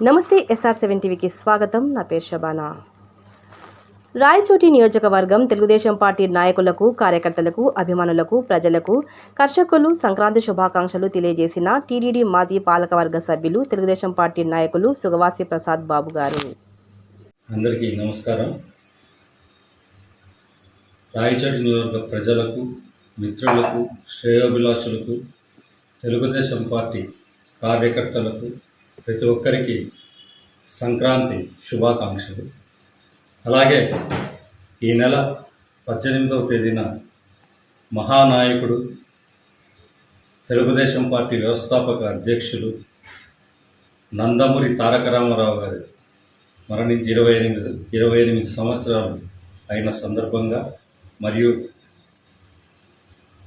నమస్తే SR seven టీవీకి స్వాగతం. నా పేరు షబానా రాయచోటి నియోజకవర్గం తెలుగుదేశం పార్టీ నాయకులకు కార్యకర్తలకు అభిమానులకు ప్రజలకు కర్షకులు సంక్రాంతి శుభాకాంక్షలు తెలియజేసిన టీడీడీ మాజీ పాలకవర్గ సభ్యులు తెలుగుదేశం పార్టీ నాయకులు సుగవాసి ప్రసాద్ బాబు గారు. అందరికీ నమస్కారం. రాయచోటి నియోజక ప్రజలకు మిత్రులకు శ్రేయోభిలాషులకు తెలుగుదేశం పార్టీ కార్యకర్తలకు ప్రతి ఒక్కరికి సంక్రాంతి శుభాకాంక్షలు. అలాగే ఈ నెల పద్దెనిమిదవ తేదీన మహానాయకుడు తెలుగుదేశం పార్టీ వ్యవస్థాపక అధ్యక్షులు నందమూరి తారక రామారావు గారు మరణించి ఇరవై ఎనిమిది ఇరవై ఎనిమిది సంవత్సరాలు అయిన సందర్భంగా మరియు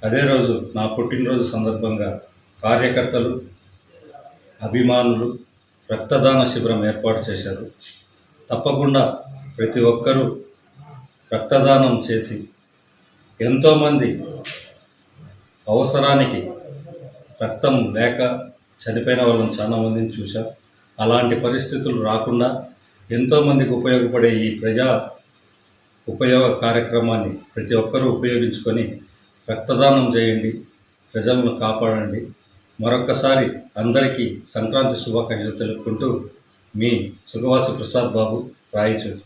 అదే రోజు నా పుట్టినరోజు సందర్భంగా కార్యకర్తలు అభిమానులు రక్తదాన శిబిరం ఏర్పాటు చేశారు. తప్పకుండా ప్రతి ఒక్కరూ రక్తదానం చేసి ఎంతోమంది అవసరానికి రక్తం లేక చనిపోయిన వాళ్ళని చాలా మందిని చూశాం. అలాంటి పరిస్థితులు రాకుండా ఎంతోమందికి ఉపయోగపడే ఈ ప్రజా ఉపయోగ కార్యక్రమాన్ని ప్రతి ఒక్కరూ ఉపయోగించుకొని రక్తదానం చేయండి. ప్రజలను కాపాడండి. మరొక్కసారి అందరికీ సంక్రాంతి శుభాకాంక్షలు తెలుపుకుంటూ మీ సుగవాసి ప్రసాద్ బాబు రాయచూరు.